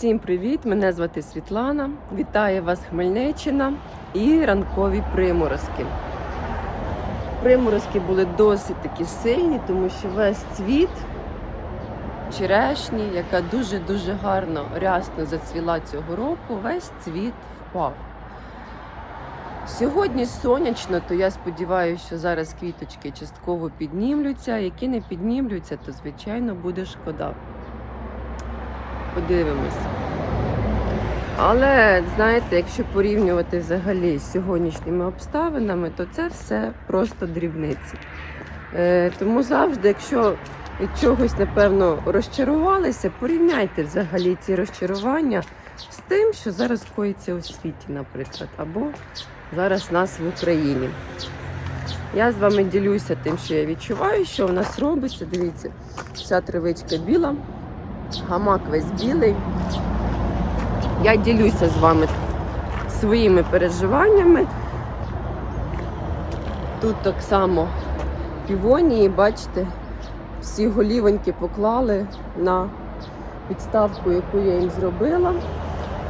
Всім привіт! Мене звати Світлана. Вітаю вас Хмельниччина і ранкові приморозки. Приморозки були досить такі сильні, тому що весь цвіт черешні, яка дуже-дуже гарно рясно зацвіла цього року, весь цвіт впав. Сьогодні сонячно, то я сподіваюся, що зараз квіточки частково піднімлються. Які не піднімлються, то звичайно буде шкода. Подивимось. Але знаєте, якщо порівнювати взагалі з сьогоднішніми обставинами, то це все просто дрібниці. Е, тому завжди, якщо від чогось, напевно, розчарувалися, порівняйте взагалі ці розчарування з тим, що зараз коїться у світі, наприклад, або зараз нас в Україні. Я з вами ділюся тим, що я відчуваю, що у нас робиться. Дивіться, вся травичка біла, гамак весь білий. Я ділюся з вами своїми переживаннями. Тут так само півонії, бачите, всі голівоньки поклали на підставку, яку я їм зробила.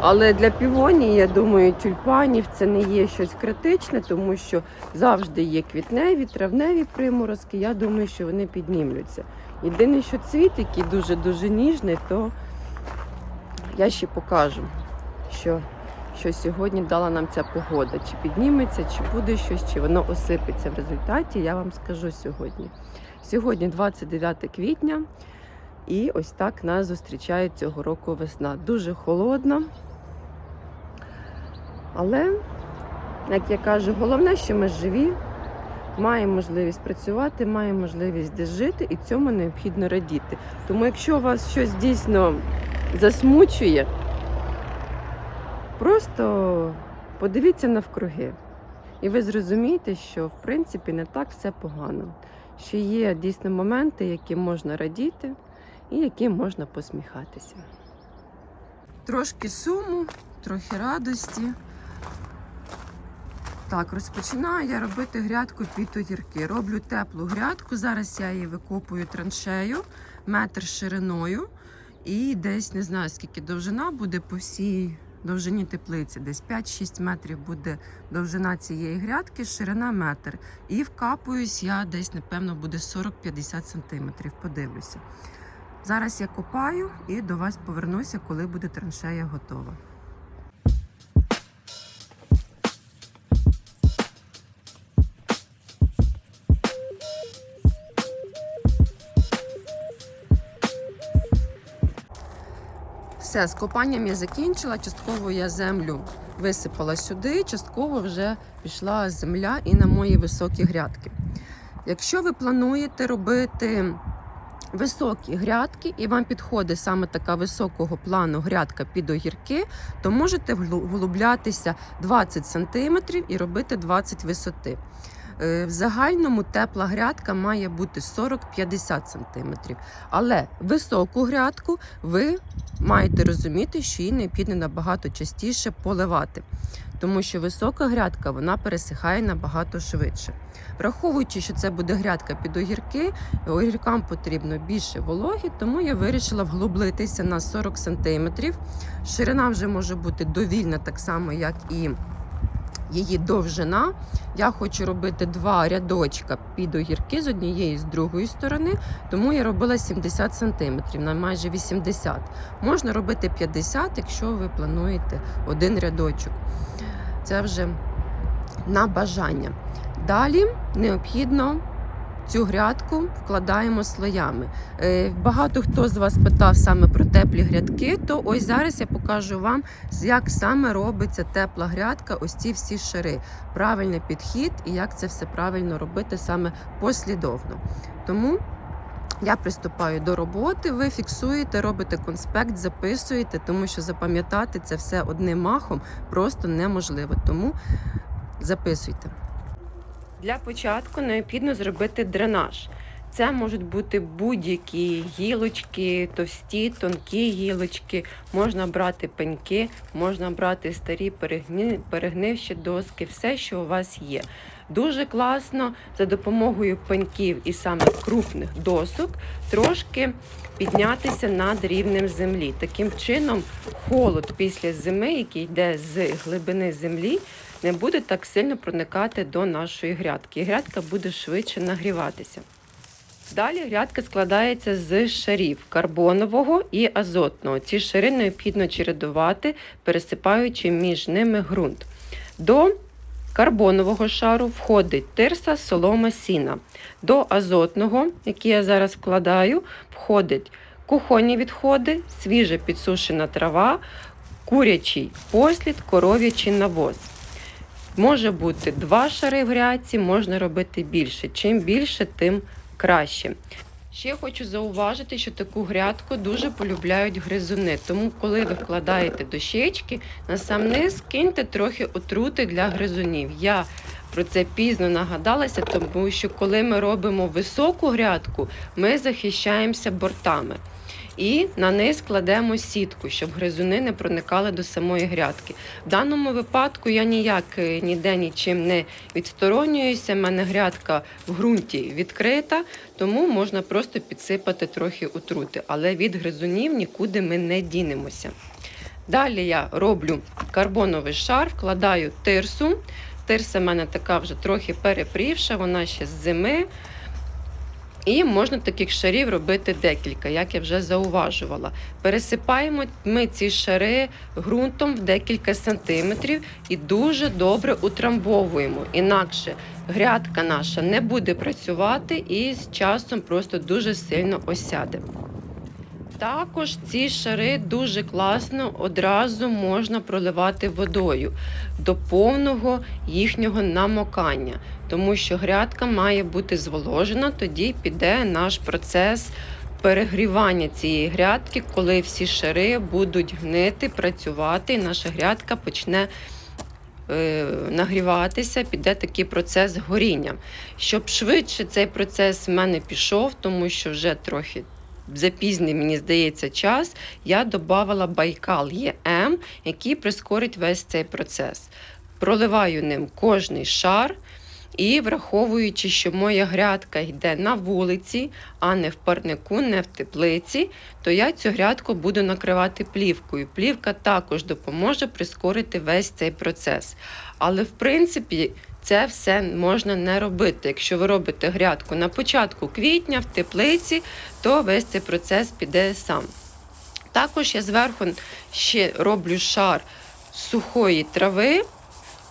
Але для півонії, я думаю, тюльпанів це не є щось критичне, тому що завжди є квітневі, травневі приморозки. Я думаю, що вони піднімлються. Єдине, що цвіт, який дуже-дуже ніжний, то я ще покажу, що, що сьогодні дала нам ця погода. Чи підніметься, чи буде щось, чи воно осипеться в результаті, я вам скажу сьогодні. Сьогодні 29 квітня, і ось так нас зустрічає цього року весна. Дуже холодна. Але, як я кажу, головне, що ми живі, маємо можливість працювати, маємо можливість десь жити, і цьому необхідно радіти. Тому, якщо вас щось дійсно засмучує, просто подивіться навкруги. І ви зрозумієте, що в принципі не так все погано. Що є дійсно моменти, які можна радіти і яким можна посміхатися. Трошки суму, трохи радості. Так, розпочинаю я робити грядку під огірки. Роблю теплу грядку. Зараз я її викопую траншею, метр шириною. І десь не знаю, скільки довжина буде по всій довжині теплиці. Десь 5-6 метрів буде довжина цієї грядки, ширина метр. І вкапуюсь я десь, напевно, буде 40-50 сантиметрів. Подивлюся. Зараз я копаю і до вас повернуся, коли буде траншея готова. Все, з копанням я закінчила. Частково я землю висипала сюди, частково вже пішла земля і на мої високі грядки. Якщо ви плануєте робити високі грядки, і вам підходить саме така високого плану грядка під огірки, то можете вглублятися 20 см і робити 20 висоти. Е, В загальному тепла грядка має бути 40-50 см. Але високу грядку ви маєте розуміти, що її необхідно набагато частіше поливати, тому що висока грядка вона пересихає набагато швидше. Враховуючи, що це буде грядка під огірки, огіркам потрібно більше вологі, тому я вирішила вглублитися на 40 см. Ширина вже може бути довільна, так само, як і її довжина. Я хочу робити два рядочка під огірки з однієї і з другої сторони, тому я робила 70 см, на майже 80 Можна робити 50, якщо ви плануєте один рядочок. Це вже на бажання. Далі необхідно цю грядку вкладаємо слоями. Е, Багато хто з вас питав саме про теплі грядки, то ось зараз я покажу вам, як саме робиться тепла грядка, ось ці всі шари. Правильний підхід і як це все правильно робити саме послідовно. Тому я приступаю до роботи, ви фіксуєте, робите конспект, записуєте, тому що запам'ятати це все одним махом просто неможливо. Тому записуйте. Для початку необхідно зробити дренаж. Це можуть бути будь-які гілочки, товсті, тонкі гілочки. Можна брати пеньки, можна брати старі перегни... перегнивші доски, все, що у вас є. Дуже класно за допомогою пеньків і саме крупних досок трошки піднятися над рівнем землі. Таким чином, холод після зими, який йде з глибини землі, не буде так сильно проникати до нашої грядки. І грядка буде швидше нагріватися. Далі грядка складається з шарів карбонового і азотного. Ці шари необхідно чередувати, пересипаючи між ними ґрунт. До карбонового шару входить тирса, солома, сіна. До азотного, який я зараз вкладаю, входить кухонні відходи, свіжа підсушена трава, курячий послід, коров'ячий навоз. Може бути два шари в грядці, можна робити більше. Чим більше, тим краще. Ще хочу зауважити, що таку грядку дуже полюбляють гризуни. Тому, коли ви вкладаєте дощечки, на сам низ киньте трохи отрути для гризунів. Я про це пізно нагадалася, тому що коли ми робимо високу грядку, ми захищаємося бортами. І на низ кладемо сітку, щоб гризуни не проникали до самої грядки. В даному випадку я ніяк е, ніде нічим не відсторонююся. У мене грядка в ґрунті відкрита, тому можна просто підсипати трохи отрути. Але від гризунів нікуди ми не дінемося. Далі я роблю карбоновий шар, вкладаю тирсу. Тирса в мене така вже трохи перепрівша, вона ще з зими. І можна таких шарів робити декілька, як я вже зауважувала. Пересипаємо ми ці шари ґрунтом в декілька сантиметрів і дуже добре утрамбовуємо. Інакше грядка наша не буде працювати і з часом просто дуже сильно осяде. Також ці шари дуже класно одразу можна проливати водою до повного їхнього намокання, тому що грядка має бути зволожена, тоді піде наш процес перегрівання цієї грядки, коли всі шари будуть гнити, працювати, і наша грядка почне. е, Нагріватися, піде такий процес горіння. Щоб швидше цей процес в мене пішов, тому що вже трохи запізній, мені здається, час, я додавала Байкал ЄМ, який прискорить весь цей процес. Проливаю ним кожний шар. І враховуючи, що моя грядка йде на вулиці, а не в парнику, не в теплиці, то я цю грядку буду накривати плівкою. Плівка також допоможе прискорити весь цей процес. Але, в принципі, це все можна не робити. Якщо ви робите грядку на початку квітня в теплиці, то весь цей процес піде сам. Також я зверху ще роблю шар сухої трави.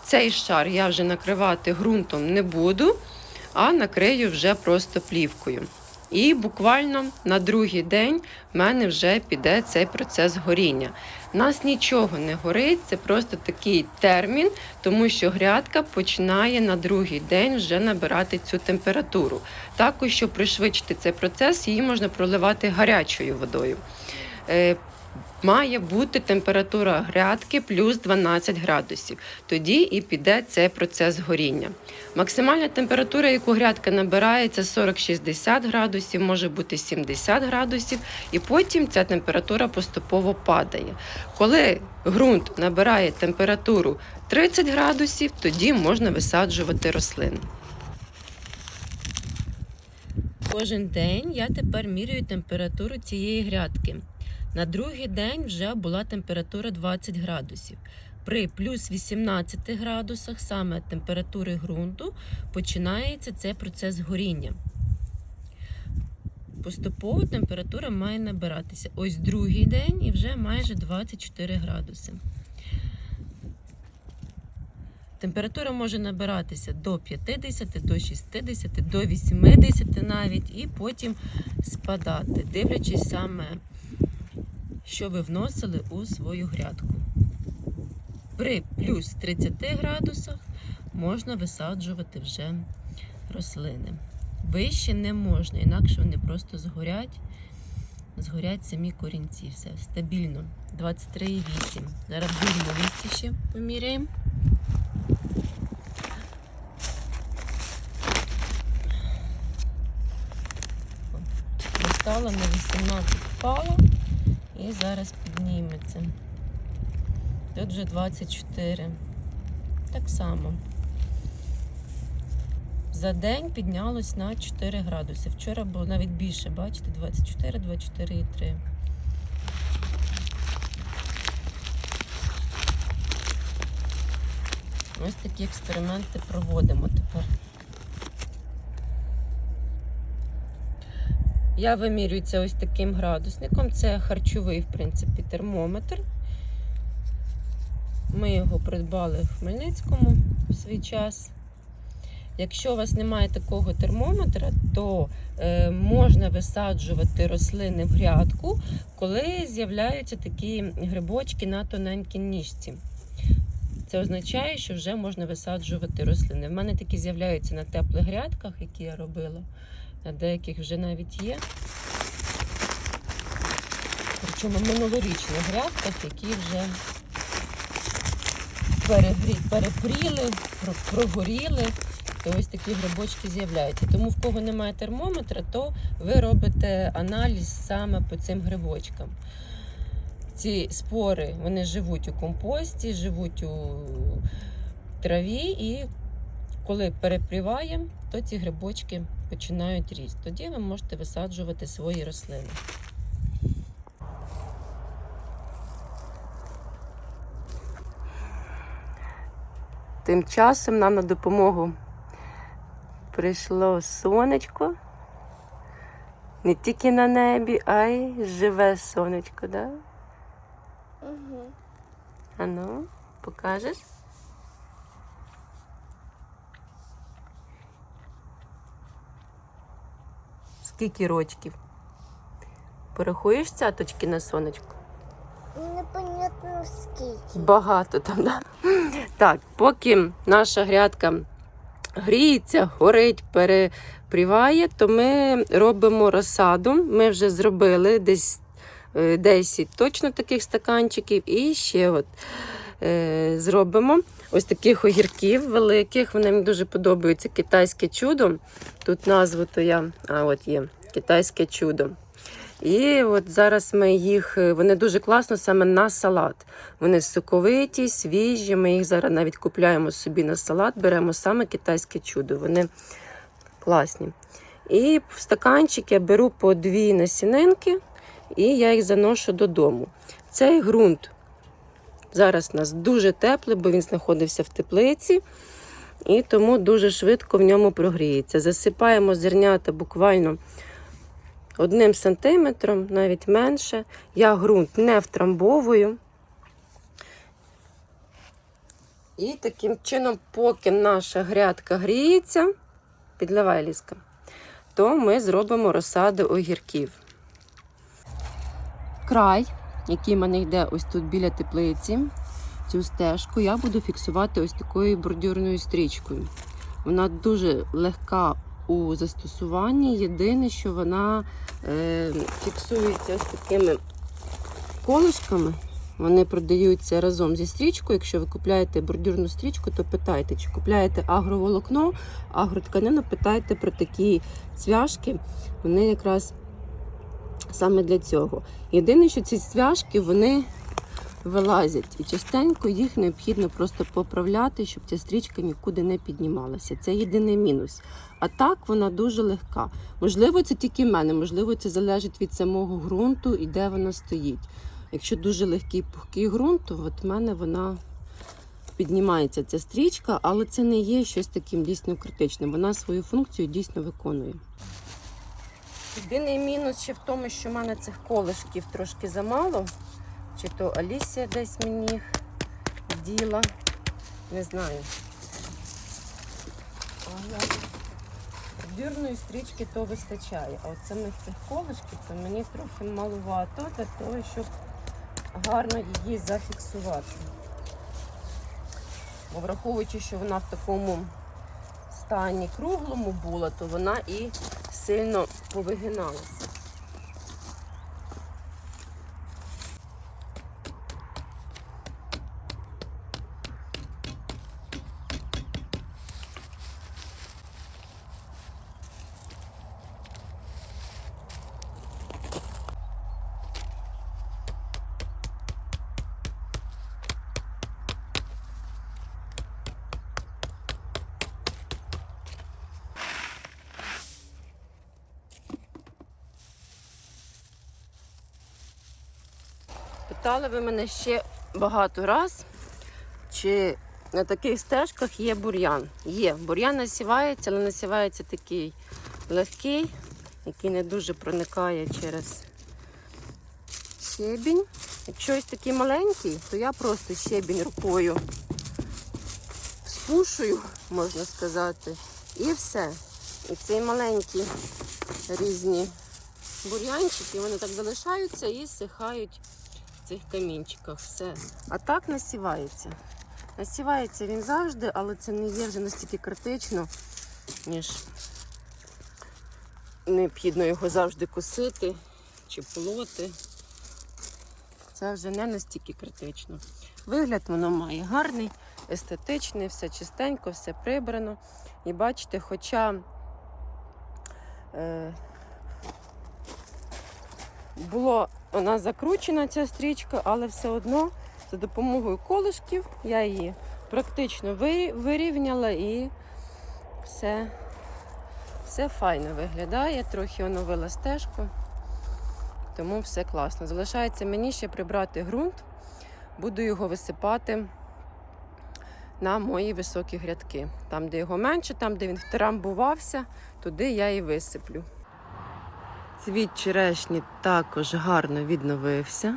Цей шар я вже накривати ґрунтом не буду, а накрию вже просто плівкою. І буквально на другий день в мене вже піде цей процес горіння. Нас нічого не горить, це просто такий термін, тому що грядка починає на другий день вже набирати цю температуру. Також, щоб пришвидшити цей процес, її можна проливати гарячою водою. Має бути температура грядки плюс 12 градусів. Тоді і піде цей процес горіння. Максимальна температура, яку грядка набирає, це 40-60 градусів, може бути 70 градусів, і потім ця температура поступово падає. Коли ґрунт набирає температуру 30 градусів, тоді можна висаджувати рослини. Кожен день я тепер міряю температуру цієї грядки. На другий день вже була температура 20 градусів. При плюс 18 градусах, саме температури ґрунту, починається цей процес горіння. Поступово температура має набиратися. Ось другий день і вже майже 24 градуси. Температура може набиратися до 50, до 60, до 80 навіть, і потім спадати, дивлячись саме що ви вносили у свою грядку. При плюс 30 градусах можна висаджувати вже рослини. Вище не можна, інакше вони просто згорять, згорять самі корінці. Все стабільно. 23,8. Зараз будемо листя ще поміряємо. стала, на 18 впала і зараз підніметься. Тут вже 24. Так само. За день піднялось на 4 градуси. Вчора було навіть більше, бачите, 24, 24,3. Ось такі експерименти проводимо тепер. Я вимірюю це ось таким градусником. Це харчовий, в принципі, термометр. Ми його придбали в Хмельницькому в свій час. Якщо у вас немає такого термометра, то е, можна висаджувати рослини в грядку, коли з'являються такі грибочки на тоненькій ніжці. Це означає, що вже можна висаджувати рослини. В мене такі з'являються на теплих грядках, які я робила. На деяких вже навіть є. Причому минулорічних грядках, які вже перепріли, прогоріли. І ось такі грибочки з'являються. Тому в кого немає термометра, то ви робите аналіз саме по цим грибочкам. Ці спори вони живуть у компості, живуть у траві, і коли перепріває, то ці грибочки починають ріст. Тоді ви можете висаджувати свої рослини. Тим часом нам на допомогу прийшло сонечко. Не тільки на небі, а й живе сонечко, да? Угу. А ну, покажеш? Скільки рочків? Порахуєш цяточки на сонечку? Непонятно скільки. Багато там, да? Так, поки наша грядка гріється, горить, перепріває, то ми робимо розсаду. Ми вже зробили десь е, 10 точно таких стаканчиків. І ще от е, зробимо ось таких огірків великих. Вони мені дуже подобаються. Китайське чудо. Тут назву то я, а от є китайське чудо. І от зараз ми їх, е, вони дуже класно саме на салат. Вони соковиті, свіжі. Ми їх зараз навіть купляємо собі на салат, беремо саме китайське чудо. Вони класні. І в стаканчик я беру по дві насінинки, і я їх заношу додому. Цей ґрунт зараз у нас дуже теплий, бо він знаходився в теплиці. І тому дуже швидко в ньому прогріється. Засипаємо зернята буквально одним сантиметром, навіть менше. Я ґрунт не втрамбовую. І таким чином, поки наша грядка гріється, підливай ліска, то ми зробимо розсаду огірків. Край, який в мене йде ось тут біля теплиці, цю стежку, я буду фіксувати ось такою бордюрною стрічкою. Вона дуже легка у застосуванні. Єдине, що вона е, фіксується ось такими колишками. Вони продаються разом зі стрічкою. Якщо ви купляєте бордюрну стрічку, то питайте, чи купляєте агроволокно, агротканину, питайте про такі цвяшки. Вони якраз саме для цього. Єдине, що ці цвяшки вони вилазять, і частенько їх необхідно просто поправляти, щоб ця стрічка нікуди не піднімалася. Це єдиний мінус. А так вона дуже легка. Можливо, це тільки в мене, можливо, це залежить від самого ґрунту і де вона стоїть. Якщо дуже легкий пухкий ґрунт, то от в мене вона піднімається ця стрічка, але це не є щось таким дійсно критичним. Вона свою функцію дійсно виконує. Єдиний мінус ще в тому, що в мене цих колишків трошки замало. Чи то Алісія десь мені їх діла. Не знаю. Але бордюрної стрічки то вистачає. А от самих цих колишків то мені трохи малувато для того, щоб гарно її зафіксувати. Бо враховуючи, що вона в такому стані круглому була, то вона і сильно повигиналася. Питали ви мене ще багато раз, чи на таких стежках є бур'ян. Є. Бур'ян насівається, але насівається такий легкий, який не дуже проникає через щебінь. Якщо ось такий маленький, то я просто щебінь рукою спушую, можна сказати, і все. І цей маленький різні бур'янчики, вони так залишаються і сихають цих камінчиках. Все. А так насівається. Насівається він завжди, але це не є вже настільки критично, ніж необхідно його завжди косити чи полоти. Це вже не настільки критично. Вигляд воно має гарний, естетичний, все чистенько, все прибрано. І бачите, хоча е, була вона закручена, ця стрічка, але все одно за допомогою колишків я її практично вирівняла і все, все файно виглядає. Трохи оновила стежку, тому все класно. Залишається мені ще прибрати ґрунт, буду його висипати на мої високі грядки. Там, де його менше, там, де він втрамбувався, туди я і висиплю. Цвіт черешні також гарно відновився.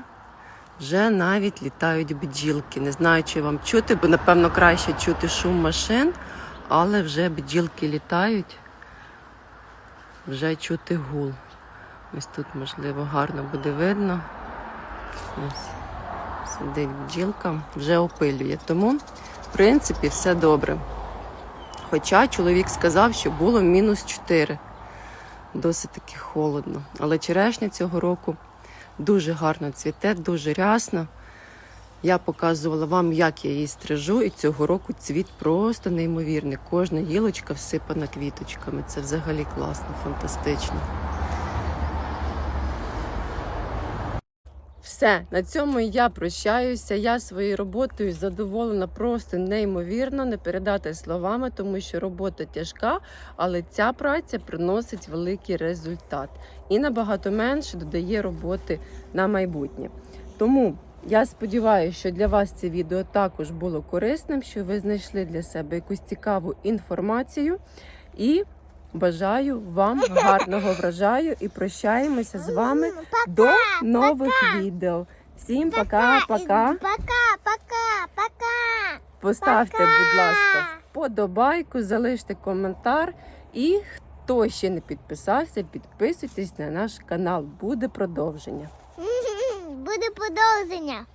Вже навіть літають бджілки. Не знаю, чи вам чути, бо напевно краще чути шум машин, але вже бджілки літають, вже чути гул. Ось тут, можливо, гарно буде видно. Ось сидить бджілка, вже опилює. Тому, в принципі, все добре. Хоча чоловік сказав, що було мінус 4 досить таки холодно. Але черешня цього року дуже гарно цвіте, дуже рясна. Я показувала вам, як я її стрижу, і цього року цвіт просто неймовірний. Кожна гілочка всипана квіточками. Це взагалі класно, фантастично. Все, на цьому я прощаюся. Я своєю роботою задоволена просто неймовірно, не передати словами, тому що робота тяжка, але ця праця приносить великий результат і набагато менше додає роботи на майбутнє. Тому я сподіваюся, що для вас це відео також було корисним, що ви знайшли для себе якусь цікаву інформацію. І бажаю вам гарного врожаю і прощаємося з вами Пока, до нових відео. Всім пока-пока. Пока, пока, пока. Поставте, Пока. будь ласка, вподобайку, залиште коментар. І хто ще не підписався, підписуйтесь на наш канал. Буде продовження. Буде продовження.